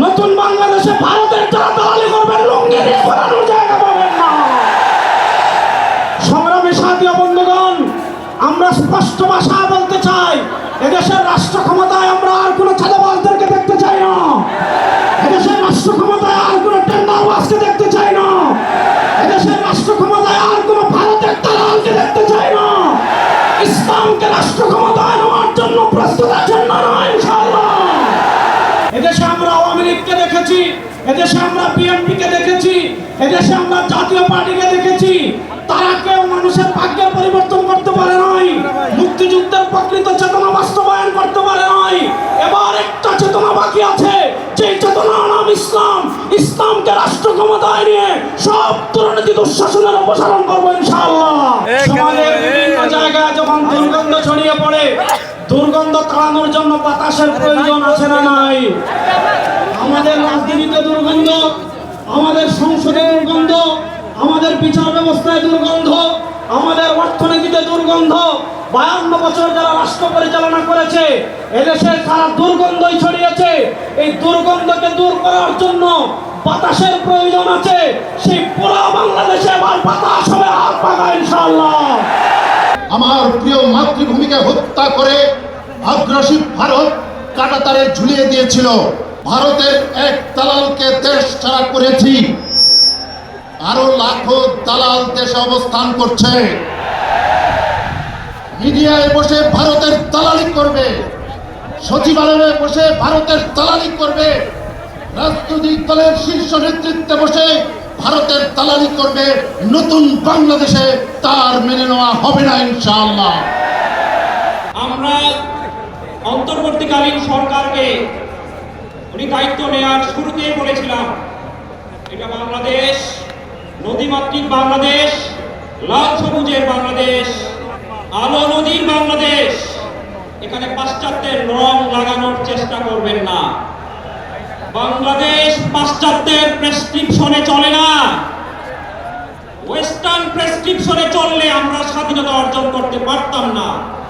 নতুন বাংলাদেশে ভারতের যারা দালালি করবেন, লুঙ্গি দিয়ে ঘোরানোর জায়গা পাবেন না। সংগ্রামী সাথী ও বন্ধুগণ, আমরা স্পষ্ট ভাষায় বলতে চাই, এদেশের রাষ্ট্র ক্ষমতায় আমরা আর কোনো ছাদাবাজদেরকে দেখতে চাই না। এদেশের রাষ্ট্র ক্ষমতায় আর কোনো টেন্ডারবাজকে দেখতে চাই না। এদেশের রাষ্ট্র ক্ষমতায় আর কোনো ভারতের দালালকে দেখতে চাই না। ইসলামকে রাষ্ট্র ক্ষমতায় নেওয়ার জন্য প্রস্তুত আছেন না এদেশে আমরা আওয়ামী লীগকে দেখেছি। এদেশে আমরা বিএনপি কে দেখেছি। এদেশে আমরা জাতীয় পার্টিকে দেখেছি। তারা কেউ মানুষের ভাগ্যের পরিবর্তন করতে পারে নাই। মুক্তিযুদ্ধের প্রকৃত চেতনা বাস্তবায়ন করতে পারে নাই। এবার একটা চেতনা বাকি আছে। যে চেতনার নাম ইসলাম। ইসলামকে রাষ্ট্র ক্ষমতায় নিয়ে সব দুর্নীতি দুঃশাসনের অপসারণ করব ইনশাআল্লাহ। সমাজের বিভিন্ন জায়গায় যখন দুর্গন্ধ ছড়িয়ে পড়ে দুর্গন্ধ তাড়ানোর জন্য বাতাসের প্রয়োজন আছে না নাই? আমাদের রাজনীতিতে দুর্গন্ধ, আমাদের সংসদে দুর্গন্ধ, আমাদের বিচার ব্যবস্থায় দুর্গন্ধ, আমাদের অর্থনীতিতে দুর্গন্ধ, বায়ান্ন বছর যারা রাষ্ট্র পরিচালনা করেছে এদেশে সারা দুর্গন্ধই ছড়িয়েছে। এই দুর্গন্ধকে দূর করার জন্য বাতাসের প্রয়োজন আছে। সেই পুরো বাংলাদেশে এবার বাতাস হবে, হাত পাকা ইনশাআল্লাহ। আমার প্রিয় মাতৃভূমিকে হত্যা করে আগ্রাসী ভারত কাটাতারে ঝুলিয়ে দিয়েছিল। ভারতের এক দালালকে দেশ ছাড়া করেছি। আরও লাখো দালাল দেশে অবস্থান করছে। মিডিয়ায় বসে ভারতের দালালি করবে। সচিবালয়ে বসে ভারতের দালালি করবে। রাজনৈতিক দলের শীর্ষ নেতৃত্বে বসে ভারতের দালালি করবে। নতুন বাংলাদেশে তার মেনে নেওয়া হবে না ইনশাআল্লাহ। আমরা অন্তর্বর্তীকালীন সরকারকে উনি দায়িত্ব নেওয়ার শুরুতেই বলেছিলাম, এটা বাংলাদেশ, নদীমাতৃক বাংলাদেশ, লাল সবুজের বাংলাদেশ, আলো নদীর বাংলাদেশ। এখানে পাশ্চাত্যের রং লাগানোর চেষ্টা করবেন না। বাংলাদেশ পাশ্চাত্যের প্রেসক্রিপশনে চলে না। ওয়েস্টার্ন প্রেসক্রিপশনে চললে আমরা স্বাধীনতা অর্জন করতে পারতাম না।